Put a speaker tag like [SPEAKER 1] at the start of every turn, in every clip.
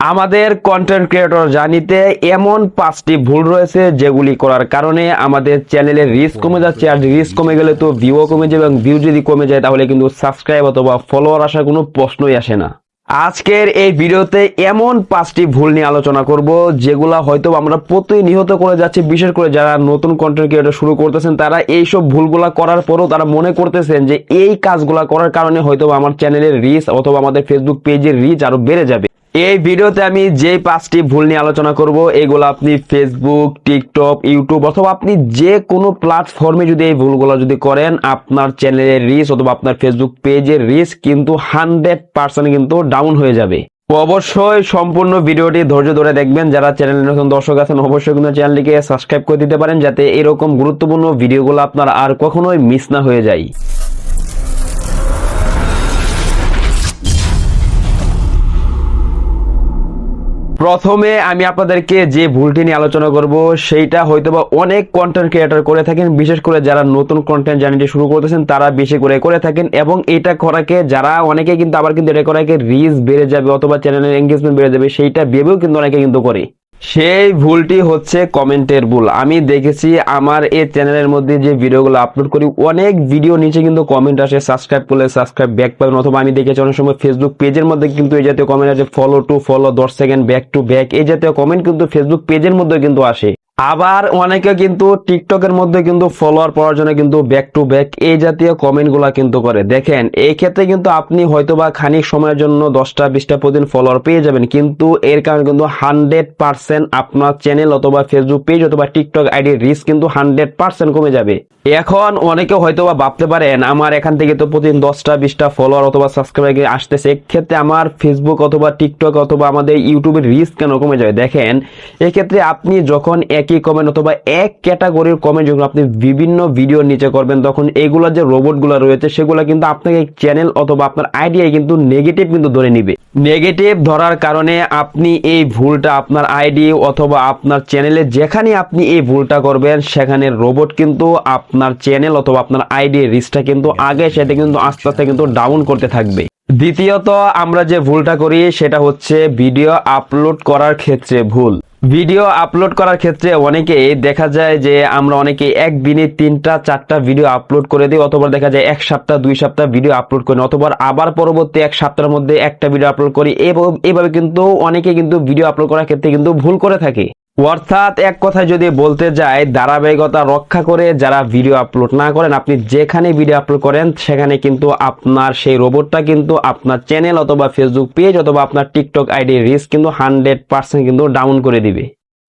[SPEAKER 1] আমাদের content creator জানিতে এমন পাঁচটি ভুল রয়েছে যেগুলি করার কারণে আমাদের চ্যানেলের রিস্ক কমে যাচ্ছে। আর রিস্ক কমে গেলে তো ভিউও কমে যাবে এবং ভিউ যদি কমে যায়, তাহলে কিন্তু সাবস্ক্রাইব অথবা ফলোয়ার আসার কোনো প্রশ্নই আসে না। আজকের এই ভিডিওতে এমন পাঁচটি ভুল নিয়ে আলোচনা করব, যেগুলা হয়তো আমরা প্রতিনিয়ত করে যাচ্ছি। বিশেষ করে যারা নতুন কন্টেন্ট ক্রিয়েটর শুরু করতেছেন, তারা এইসব ভুলগুলা করার পরও তারা মনে করতেছেন যে এই কাজগুলা করার কারণে হয়তো আমার চ্যানেলের রিচ অথবা আমাদের ফেসবুক পেজের রিচ আরও বেড়ে যাবে। এই ভিডিওতে আমি যে পাঁচটি ভুল নিয়ে আলোচনা করব, এগুলো আপনি ফেসবুক টিকটক ইউটিউব অথবা আপনি যে কোনো প্ল্যাটফর্মে যদি এই ভুলগুলো যদি করেন, আপনার চ্যানেলের রিচ অথবা আপনার ফেসবুক পেজের রিচ কিন্তু হান্ড্রেড পার্সেন্ট কিন্তু ডাউন হয়ে যাবে। অবশ্যই সম্পূর্ণ ভিডিওটি ধৈর্য ধরে দেখবেন। যারা চ্যানেলে নতুন দর্শক আছেন, অবশ্যই কিন্তু চ্যানেলটিকে সাবস্ক্রাইব করে দিতে পারেন, যাতে এরকম গুরুত্বপূর্ণ ভিডিওগুলো আপনার আর কখনোই মিস না হয়ে যায়। প্রথমে আমি আপনাদেরকে যে ভুলটি নিয়ে আলোচনা করব, সেইটা হয়তোবা অনেক কন্টেন্ট ক্রিয়েটার করে থাকেন, বিশেষ করে যারা নতুন কন্টেন্ট জার্নিটি শুরু করতেছেন, তারা বেশি করে করে থাকেন এবং এটা করাকে যারা অনেকে কিন্তু আবার কিন্তু এটা করাকে রিচ বেড়ে যাবে অথবা চ্যানেলের এঙ্গেজমেন্ট বেড়ে যাবে, সেইটা ভেবেও কিন্তু অনেকে কিন্তু করে। সেই ভুলটি হচ্ছে কমেন্টের ভুল। আমি দেখেছি আমার এই চ্যানেলের মধ্যে যে ভিডিওগুলো আপলোড করি, অনেক ভিডিও নিচে কিন্তু কমেন্ট আসে, সাবস্ক্রাইব করলে সাবস্ক্রাইব ব্যাক পাবেন, অথবা আমি দেখেছি অনেক সময় ফেসবুক পেজের মধ্যে কিন্তু এই জাতীয় কমেন্ট আসে ফলো টু ফলো দশ সেকেন্ড ব্যাক টু ব্যাক এই জাতীয় কমেন্ট কিন্তু ফেসবুক পেজের মধ্যে কিন্তু আসে। আবার অনেকে কিন্তু টিকটকের মধ্যে কিন্তু ফলোয়ার পাওয়ার জন্য কিন্তু ব্যাক টু ব্যাক এই জাতীয় কমেন্টগুলা কিন্তু করে। দেখেন, এই ক্ষেত্রে কিন্তু আপনি হয়তোবা খানিক সময়ের জন্য দশটা, বিশটা প্রতিদিন ফলোয়ার পেয়ে যাবেন, কিন্তু এর কারণে কিন্তু হান্ড্রেড পার্সেন্ট আপনার চ্যানেল অথবা ফেসবুক পেজ অথবা টিকটক আইডির রিস্ক কিন্তু হান্ড্রেড পার্সেন্ট কমে যাবে। এখন অনেকে হয়তোবা ভাবতে পারেন, আমার এখান থেকে তো প্রতিদিন দশটা, বিশটা ফলোয়ার অথবা সাবস্ক্রাইবার আসতেছে, এক্ষেত্রে আমার ফেসবুক অথবা টিকটক অথবা আমাদের ইউটিউবের রিস্ক কেন কমে যাবে? দেখেন, এক্ষেত্রে আপনি যখন একই কমেন্ট অথবা এক ক্যাটাগরির কমেন্ট যখন আপনি বিভিন্ন ভিডিওর নিচে করবেন তখন এগুলো যে রোবটগুলো রয়েছে সেগুলো কিন্তু আপনাকে চ্যানেল অথবা আপনার আইডিয়ায় কিন্তু নেগেটিভ কিন্তু ধরে নিবে। নেগেটিভ ধরার কারণে আপনি এই ভুলটা আপনার আইডি অথবা আপনার চ্যানেলে যেখানে আপনি এই ভুলটা করবেন সেখানে রোবট কিন্তু আপনার চ্যানেল অথবা আপনার আইডি রিচটা কিন্তু আগে সেটা কিন্তু আস্তে আস্তে কিন্তু ডাউন করতে থাকবে। দ্বিতীয়ত আমরা যে ভুলটা করি সেটা হচ্ছে ভিডিও আপলোড করার ক্ষেত্রে ভুল। ভিডিও আপলোড করার ক্ষেত্রে অনেকে দেখা যায় যে আমরা অনেকে একদিনে তিনটা, চারটা ভিডিও আপলোড করে দিই, অথবা দেখা যায় এক সপ্তাহ, দুই সপ্তাহ ভিডিও আপলোড করি অথবা আবার পরবর্তী এক সপ্তাহের মধ্যে একটা ভিডিও আপলোড করি, এবং- এভাবে কিন্তু অনেকে কিন্তু ভিডিও আপলোড করার ক্ষেত্রে কিন্তু ভুল করে থাকে। অর্থাৎ এক কথায় যদি বলতে যাই, ধারাবাহিকতা রক্ষা করে যারা ভিডিও আপলোড না করেন, আপনি যেখানে ভিডিও আপলোড করেন, সেখানে কিন্তু আপনার সেই রোবটটা কিন্তু আপনার চ্যানেল অথবা ফেসবুক পেজ অথবা আপনার টিকটক আইডি রিস্ক কিন্তু হান্ড্রেড পার্সেন্ট কিন্তু ডাউন করে দিবে।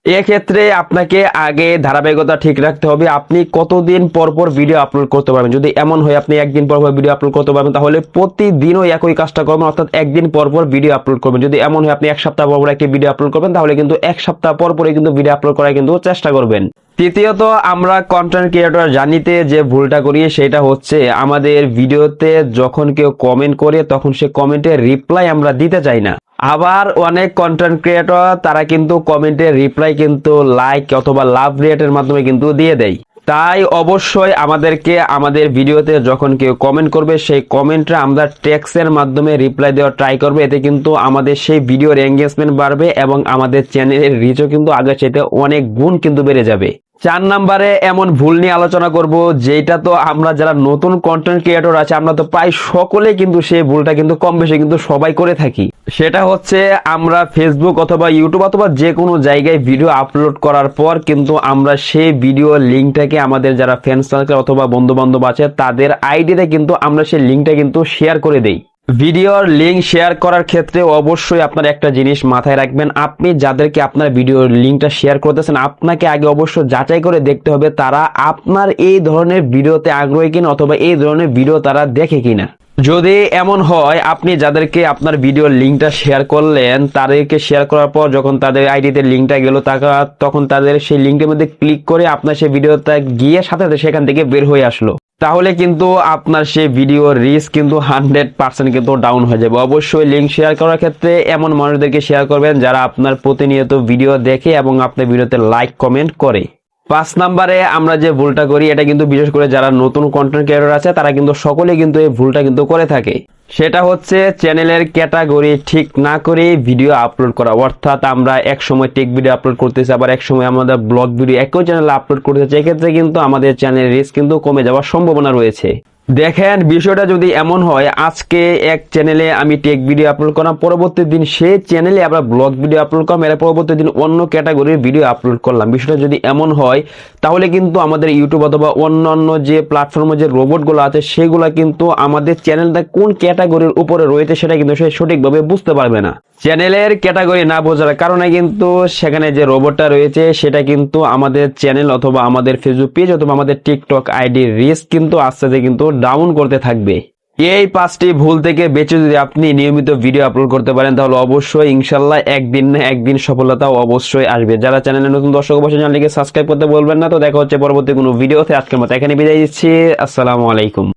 [SPEAKER 1] এক্ষেত্রে আপনাকে আগে ধারাবাহিকতা ঠিক রাখতে হবে। আপনি কতদিন পর পর ভিডিও আপলোড করতে পারবেন? যদি এমন হয়, আপনি একদিন পর পর ভিডিও আপলোড করতে পারবেন, তাহলে প্রতিদিনও একই কাজটা করবেন, অর্থাৎ একদিন পর পর ভিডিও আপলোড করবেন। যদি এমন হয়, আপনি এক সপ্তাহ পর পর একটি ভিডিও আপলোড করবেন, তাহলে কিন্তু এক সপ্তাহ পর পরে কিন্তু ভিডিও আপলোড করার কিন্তু চেষ্টা করবেন। তৃতীয়ত, আমরা কন্টেন্ট ক্রিয়েটর জানিতে যে ভুলটা করি, সেটা হচ্ছে আমাদের ভিডিওতে যখন কেউ কমেন্ট করে, তখন সে কমেন্টের রিপ্লাই আমরা দিতে চাই না। আবার অনেক কন্টেন্ট ক্রিয়েটর তারা কিন্তু কমেন্টের রিপ্লাই কিন্তু লাইক অথবা লাভ রেটের মাধ্যমে কিন্তু দিয়ে দেয়। তাই অবশ্যই আমাদেরকে আমাদের ভিডিওতে যখন কেউ কমেন্ট করবে, সেই কমেন্টটা আমরা টেক্সের মাধ্যমে রিপ্লাই দেওয়ার ট্রাই করবে। এতে কিন্তু আমাদের সেই ভিডিওর এঙ্গেজমেন্ট বাড়বে এবং আমাদের চ্যানেলের রিচও কিন্তু আগে সেটা অনেক গুণ কিন্তু বেড়ে যাবে। চার নাম্বারে এমন ভুল নিয়ে আলোচনা করব যেটা তো আমরা যারা নতুন কন্টেন্ট ক্রিয়েটর আছে, আমরা তো প্রায় সকলে কিন্তু সেই ভুলটা কিন্তু কম বেশি কিন্তু সবাই করে থাকি। সেটা হচ্ছে আমরা ফেসবুক অথবা ইউটিউব অথবা যে কোনো জায়গায় ভিডিও আপলোড করার পর কিন্তু আমরা সেই ভিডিও লিঙ্কটাকে আমাদের যারা ফ্রেন্ড সার্কেল অথবা বন্ধু বান্ধব আছে, তাদের আইডিতে কিন্তু আমরা সেই লিঙ্কটা কিন্তু শেয়ার করে দেই। ভিডিওর লিঙ্ক শেয়ার করার ক্ষেত্রে অবশ্যই আপনার একটা জিনিস মাথায় রাখবেন। আপনি যাদেরকে আপনার ভিডিওর লিঙ্কটা শেয়ার করতেছেন, আপনাকে আগে অবশ্য যাচাই করে দেখতে হবে তারা আপনার এই ধরনের ভিডিওতে আগ্রহী কিনা অথবা এই ধরনের ভিডিও তারা দেখে কিনা। যদি এমন হয়, আপনি যাদেরকে আপনার ভিডিওর লিঙ্কটা শেয়ার করলেন, তাদেরকে শেয়ার করার পর যখন তাদের আইডিতে লিঙ্কটা গেল তারা তখন তাদের সেই লিঙ্কের মধ্যে ক্লিক করে আপনার সেই ভিডিওটা গিয়ে সাথে সাথে সেখান থেকে বের হয়ে আসলো। তাহলে কিন্তু আপনার সেই ভিডিওর রিস্ক কিন্তু হান্ড্রেড পার্সেন্ট কিন্তু ডাউন হয়ে যাবে। অবশ্যই লিঙ্ক শেয়ার করার ক্ষেত্রে এমন মানুষদেরকে শেয়ার করবেন যারা আপনার প্রতিনিয়ত ভিডিও দেখে এবং আপনার ভিডিওতে লাইক কমেন্ট করে। পাঁচ নাম্বারে আমরা যে ভুলটা করি, এটা কিন্তু বিশেষ করে যারা নতুন কন্টেন্ট ক্রিয়েটর আছে, তারা কিন্তু সকলে কিন্তু এই ভুলটা কিন্তু করে থাকে। সেটা হচ্ছে চ্যানেলের ক্যাটাগরি ঠিক না করে ভিডিও আপলোড করা। অর্থাৎ আমরা এক সময় টেক ভিডিও আপলোড করতেছি, আবার এক সময় আমাদের ব্লগ ভিডিও একই চ্যানেলে আপলোড করতেছি। এক্ষেত্রে কিন্তু আমাদের চ্যানেলের রিস্ক কিন্তু কমে যাওয়ার সম্ভাবনা রয়েছে। দেখেন, বিষয়টা যদি এমন হয়, আজকে এক চ্যানেলে আমি টেক ভিডিও আপলোড করলাম, পরবর্তী দিন সেই চ্যানেলে আবার ব্লগ ভিডিও আপলোড করলাম, এর পরবর্তী দিন অন্য ক্যাটাগরির ভিডিও আপলোড করলাম। বিষয়টা যদি এমন হয়, তাহলে কিন্তু আমাদের ইউটিউব অথবা অন্যান্য যে প্ল্যাটফর্মে যে রোবটগুলো আছে, সেগুলো কিন্তু আমাদের চ্যানেলটা কোন ক্যাটাগরির উপরে রয়েছে সেটা কিন্তু সে সঠিকভাবে বুঝতে পারবে না। চ্যানেলের ক্যাটাগরি না বোঝার কারণে কিন্তু সেখানে যে রোবটটা রয়েছে, সেটা কিন্তু আমাদের চ্যানেল অথবা আমাদের ফেসবুক পেজ অথবা আমাদের টিকটক আইডি রিস্ক কিন্তু আস্তে আস্তে কিন্তু ডাউন করতে থাকবে। এই পাঁচটি ভুল থেকে বেঁচে যদি আপনি নিয়মিত ভিডিও আপলোড করতে পারেন, তাহলে অবশ্যই ইনশাল্লাহ একদিন না একদিন সফলতা অবশ্যই আসবে। যারা চ্যানেলে নতুন দর্শক বসে চ্যানেলটিকে সাবস্ক্রাইব করতে বলবেন না। তো দেখা হচ্ছে পরবর্তী কোনো ভিডিওতে আজকের মতো এখানে বিদায় দিচ্ছি আসসালামু আলাইকুম।